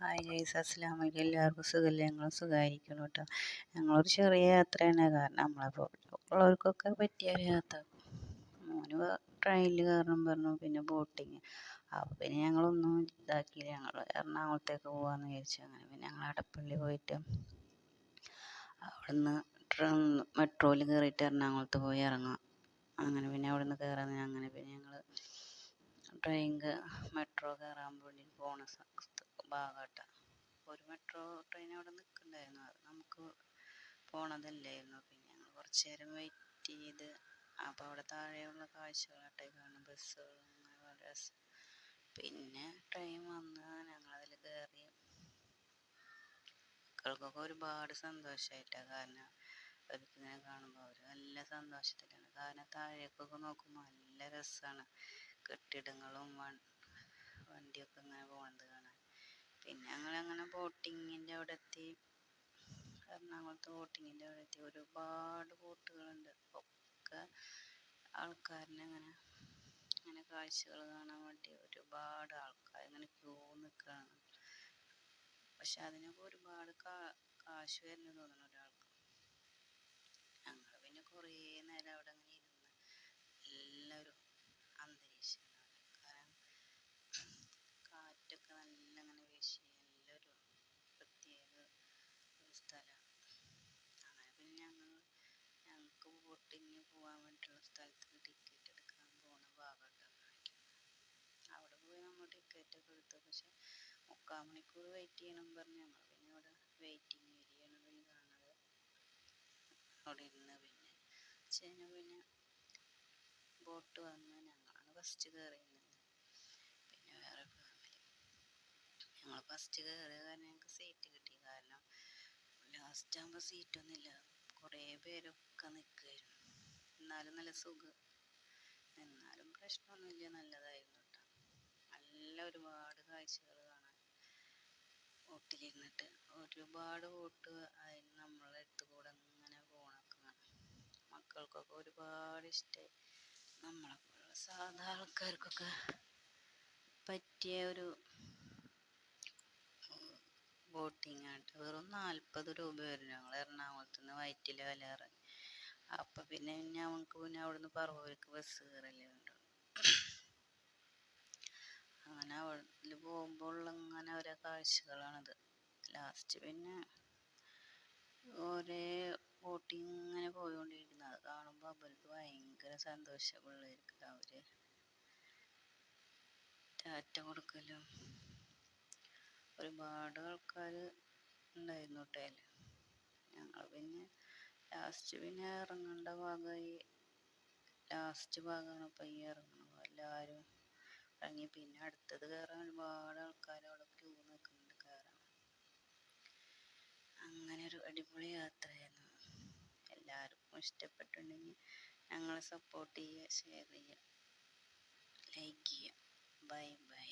Hi അസ്സലാമു അലൈക്കും. എല്ലാവർക്കും സുഖമില്ല ഞങ്ങളും സുഖമായിരിക്കണം കേട്ടോ. ഞങ്ങളൊരു ചെറിയ യാത്രയാണ്. കാരണം നമ്മളപ്പോൾ ഉള്ളവർക്കൊക്കെ പറ്റിയ ഒരു യാത്ര. മോന് ട്രെയിനിൽ കയറണം പറഞ്ഞു പിന്നെ ബോട്ടിങ് അപ്പോൾ പിന്നെ ഞങ്ങളൊന്നും ഇതാക്കിയില്ല. ഞങ്ങൾ എറണാകുളത്തേക്ക് പോകാമെന്ന് വിചാരിച്ചു. അങ്ങനെ പിന്നെ ഞങ്ങൾ അടപ്പള്ളി പോയിട്ട് അവിടുന്ന് മെട്രോയിൽ കയറിയിട്ട് എറണാകുളത്ത് പോയി ഇറങ്ങാം അങ്ങനെ പിന്നെ അവിടുന്ന് കയറാന്ന് അങ്ങനെ പിന്നെ ഞങ്ങൾ ട്രെയിൻ മെട്രോ കയറാൻ വേണ്ടി പോണ ഭാഗമായിട്ടാണ് ഒരു മെട്രോ ട്രെയിൻ അവിടെ നിൽക്കുന്നുണ്ടായിരുന്നു അത് നമുക്ക് പോണതല്ലായിരുന്നു. പിന്നെ ഞങ്ങൾ കുറച്ച് നേരം വെയിറ്റ് ചെയ്ത് അപ്പോൾ അവിടെ താഴെയുള്ള കാഴ്ചകളാട്ടെ കാണും ബസ്സുകൾ അങ്ങനെ പിന്നെ ട്രെയിൻ വന്ന് ഞങ്ങളതിൽ കയറി മക്കൾക്കൊക്കെ ഒരുപാട് സന്തോഷമായിട്ടാണ് കാരണം അവർക്കിങ്ങനെ കാണുമ്പോൾ അവർ നല്ല സന്തോഷത്തിലാണ്. കാരണം താഴേക്കൊക്കെ നോക്കുമ്പോൾ നല്ല രസമാണ് കെട്ടിടങ്ങളും വണ്ടിയൊക്കെ ഇങ്ങനെ പിന്നെ ഞങ്ങളങ്ങനെ ബോട്ടിങ്ങിന്റെ അവിടെ എത്തി എറണാകുളത്ത് ബോട്ടിങ്ങിന്റെ അവിടെ എത്തി ഒരുപാട് ബോട്ടുകളുണ്ട്. ഒക്കെ ആൾക്കാരിനെ അങ്ങനെ അങ്ങനെ കാഴ്ചകൾ കാണാൻ വേണ്ടി ഒരുപാട് ആൾക്കാർ ഇങ്ങനെ ക്യൂ നിൽക്കുകയാണ്. പക്ഷെ അതിനൊക്കെ ഒരുപാട് കാ കാശ് വരുന്നു തോന്നുന്നു ഒരാൾക്ക്. ഞങ്ങൾ പിന്നെ കുറേ നേരം അവിടെ അങ്ങനെ ഇരുന്ന് എല്ലാവരും അന്തരീക്ഷം കാരണം കാറ്റൊക്കെ നല്ല അങ്ങനെ വീശി നല്ലൊരു പ്രത്യേക ഒരു സ്ഥലമാണ് അങ്ങനെ പിന്നെ ഞങ്ങൾ ബോട്ടിങ്ങിന് പോകാൻ വേണ്ടിയിട്ടുള്ള സ്ഥലത്ത് ടിക്കറ്റ് എടുക്കാൻ പോണ ഭാഗമുണ്ട് അവിടെ പോയി നമ്മൾ ടിക്കറ്റ് ഒക്കെ എടുത്തു. പക്ഷെ മുക്കാൽ മണിക്കൂർ വെയിറ്റ് ചെയ്യണം പറഞ്ഞ് ഞങ്ങൾ പിന്നെ അവിടെ വെയിറ്റിംഗ് ഏരിയയാണ് പിന്നെ കാണുന്നത് അവിടെ ഇരുന്ന് പിന്നെ കഴിഞ്ഞാൽ പിന്നെ ബോട്ട് വന്ന് ഞങ്ങളാണ് ഫസ്റ്റ് കയറിയിരുന്നത് പിന്നെ വേറെ ഫാമിലി ഞങ്ങൾ ഫസ്റ്റ് കയറിയ കാരണം ഞങ്ങൾക്ക് സീറ്റ് കിട്ടി. കാരണം ലാസ്റ്റ് ആകുമ്പോൾ സീറ്റൊന്നുമില്ല കുറേ പേരൊക്കെ നിൽക്കുമായിരുന്നു എന്നാലും നല്ല സുഖം. എന്നാലും പ്രശ്നമൊന്നുമില്ല. നല്ലതായിരുന്നു കേട്ടോ. നല്ല ഒരുപാട് കാഴ്ചകൾ കാണാൻ ബോട്ടിലിരുന്നിട്ട് ഒരുപാട് ബോട്ട് അതിന് നമ്മളെ അടുത്ത് കൂടെ ഇങ്ങനെ പോണൊക്കെ മക്കൾക്കൊക്കെ ഒരുപാട് ഇഷ്ടമായി. നമ്മളെപ്പോലുള്ള സാധാ ആൾക്കാർക്കൊക്കെ പറ്റിയ ഒരു ബോട്ടിങ് ആയിട്ട് വെറും നാൽപ്പത് രൂപ വരും. ഞങ്ങൾ എറണാകുളത്ത് നിന്ന് വയറ്റിൽ വില ഇറങ്ങി അപ്പം പിന്നെ ഞങ്ങൾക്ക് പിന്നെ അവിടുന്ന് പറവൂർക്ക് ബസ് കയറല്ലേ ഉണ്ട് അങ്ങനെ അവിടെ പോകുമ്പോൾ അങ്ങനെ ഓരോ കാഴ്ചകളാണത്. ലാസ്റ്റ് പിന്നെ ഒരേ ബോട്ടിങ് ഇങ്ങനെ പോയോണ്ടിരിക്കുന്നത് കാണുമ്പോൾ അവർക്ക് ഭയങ്കര സന്തോഷം പിള്ളേർക്ക് അവർ ടാറ്റ കൊടുക്കലും. ഒരുപാട് ആൾക്കാർ ഉണ്ടായിരുന്നു കേട്ടോ ലാസ്റ്റ് പിന്നെ ഇറങ്ങേണ്ട ഭാഗമായി ലാസ്റ്റ് ഭാഗമാണ് ഇപ്പം ഈ ഇറങ്ങുന്നത് എല്ലാവരും ഇറങ്ങി. പിന്നെ അടുത്തത് കയറാൻ ഒരുപാട് ആൾക്കാർ അവിടെ ക്യൂ നിൽക്കുന്നുണ്ട് കയറാൻ അങ്ങനെ ഒരു അടിപൊളി യാത്രയായിരുന്നു. എല്ലാവർക്കും ഇഷ്ടപ്പെട്ടുണ്ടെങ്കിൽ ഞങ്ങളെ സപ്പോർട്ട് ചെയ്യുക ഷെയർ ചെയ്യുക ലൈക്ക് ചെയ്യുക. Bye bye